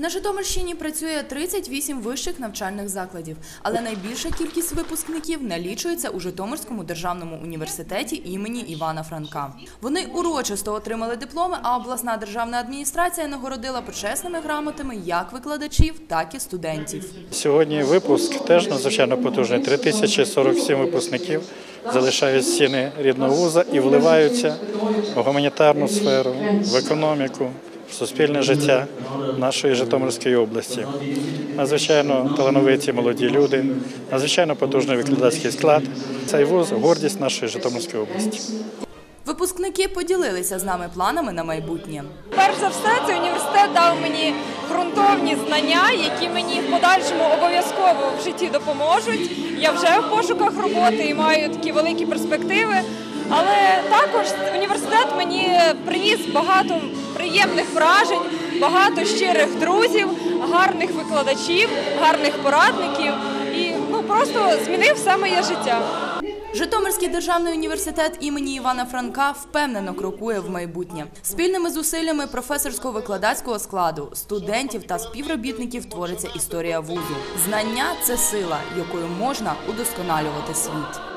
На Житомирщині працює 38 вищих навчальних закладів, але найбільша кількість випускників налічується у Житомирському державному університеті імені Івана Франка. Вони урочисто отримали дипломи, а обласна державна адміністрація нагородила почесними грамотами як викладачів, так і студентів. Сьогодні випуск теж надзвичайно потужний. 3047 випускників залишають стіни рідного вуза і вливаються в гуманітарну сферу, в економіку, в суспільне життя нашої Житомирської області. Надзвичайно талановиті молоді люди, надзвичайно потужний викладацький склад. Цей вуз гордість нашої Житомирської області. Випускники поділилися з нами планами на майбутнє. Перш за все, цей університет дав мені ґрунтовні знання, які мені в подальшому обов'язково в житті допоможуть. Я вже в пошуках роботи і маю такі великі перспективи. Але також університет мені приніс багато приємних вражень, багато щирих друзів, гарних викладачів, гарних порадників і ну просто змінив все моє життя. Житомирський державний університет імені Івана Франка впевнено крокує в майбутнє. Спільними зусиллями професорсько-викладацького складу, студентів та співробітників твориться історія вузу. Знання це сила, якою можна удосконалювати світ.